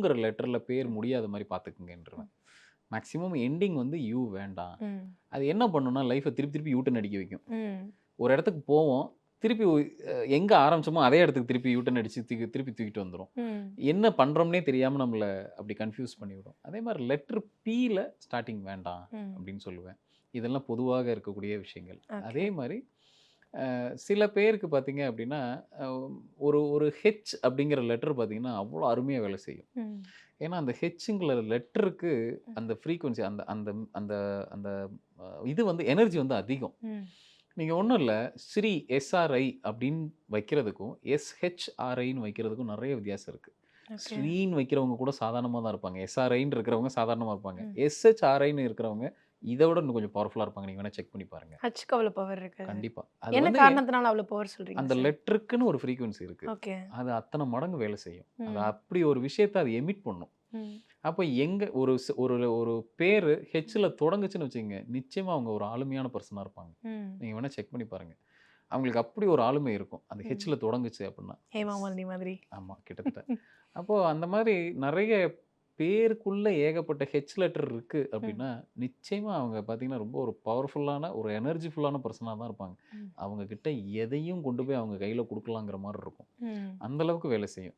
யூங்கிற லெட்டரில் பேர் முடியாத மாதிரி பார்த்துக்குங்கன்றேன் மேக்ஸிமம் எண்டிங் வந்து யூ வேண்டாம். அது என்ன பண்ணுன்னா லைஃப்பை திருப்பி திருப்பி யூட்டன் அடிக்க வைக்கும். ஒரு இடத்துக்கு போவோம் திருப்பி எங்கே ஆரம்பிச்சோமோ அதே இடத்துக்கு திருப்பி யூட்டன் அடித்து தூக்கி திருப்பி தூக்கிட்டு வந்துடும். என்ன பண்ணுறோம்னே தெரியாமல் நம்மளை அப்படி கன்ஃபியூஸ் பண்ணிவிடும் அதே மாதிரி லெட்டர் பியில் ஸ்டார்டிங் வேண்டாம். அப்படின்னு சொல்லுவேன். இதெல்லாம் பொதுவாக இருக்கக்கூடிய விஷயங்கள். அதே மாதிரி சில பேருக்கு பார்த்தீங்க அப்படின்னா ஒரு ஒரு ஹெச் அப்படிங்கிற லெட்டர் பார்த்தீங்கன்னா அவ்வளோ அருமையாக வேலை செய்யும். ஏன்னா அந்த ஹெச்ங்கிற லெட்டருக்கு அந்த ஃப்ரீக்குவன்சி அந்த அந்த அந்த அந்த இது வந்து எனர்ஜி வந்து அதிகம். நீங்கள் ஒன்றும் இல்லை ஸ்ரீ எஸ்ஆர்ஐ அப்படின்னு வைக்கிறதுக்கும் எஸ்ஹெச்ஆர்ஐன்னு வைக்கிறதுக்கும் நிறைய வித்தியாசம் இருக்குது. ஸ்ரீன்னு வைக்கிறவங்க கூட சாதாரணமாக தான் இருப்பாங்க. எஸ்ஆர்ஐன்னு இருக்கிறவங்க சாதாரணமாக இருப்பாங்க. எஸ்ஹெச்ஆர்ஐன்னு இருக்கிறவங்க இதை விட இன்னும் கொஞ்சம் பவர்ஃபுல்லாக இருப்பாங்க. நீங்கள் வேணால் செக் பண்ணி பாருங்க. ஹச்சுக்கு அவ்வளவு பவர் இருக்கு. கண்டிப்பாக என்ன காரணத்தினால அவ்வளவு பவர் சொல்றீங்க அந்த லெட்டருக்குன்னு ஒரு ஃப்ரீக்குவன்சி இருக்குது ஓகே அது அத்தனை மடங்கு வேலை செய்யும். அது. அப்படி ஒரு விஷயத்தை அது எமிட் பண்ணும். அப்போ எங்க ஒரு ஒரு ஒரு பேர் ஹெச்சில் தொடங்குச்சுன்னு வச்சுங்க நிச்சயமாக அவங்க ஒரு ஆளுமையான பர்சனாக இருப்பாங்க. நீங்கள் வேணால் செக் பண்ணி பாருங்க. அவங்களுக்கு அப்படி ஒரு ஆளுமை இருக்கும். அந்த. ஹெச்சில் தொடங்குச்சு அப்படின்னா. ஹேமாமாலினி மாதிரி. ஆமாம் கிட்டத்தட்ட. அப்போது அந்த மாதிரி நிறைய பேருக்குள்ள ஏகப்பட்ட ஹெச் லெட்டர் இருக்குது அப்படின்னா நிச்சயமாக அவங்க பார்த்தீங்கன்னா ரொம்ப ஒரு பவர்ஃபுல்லான ஒரு எனர்ஜிஃபுல்லான பர்சனாக தான் இருப்பாங்க. அவங்க கிட்ட எதையும் கொண்டு போய் அவங்க கையில் கொடுக்கலாங்கிற மாதிரி இருக்கும். அந்த அளவுக்கு வேலை செய்யும்.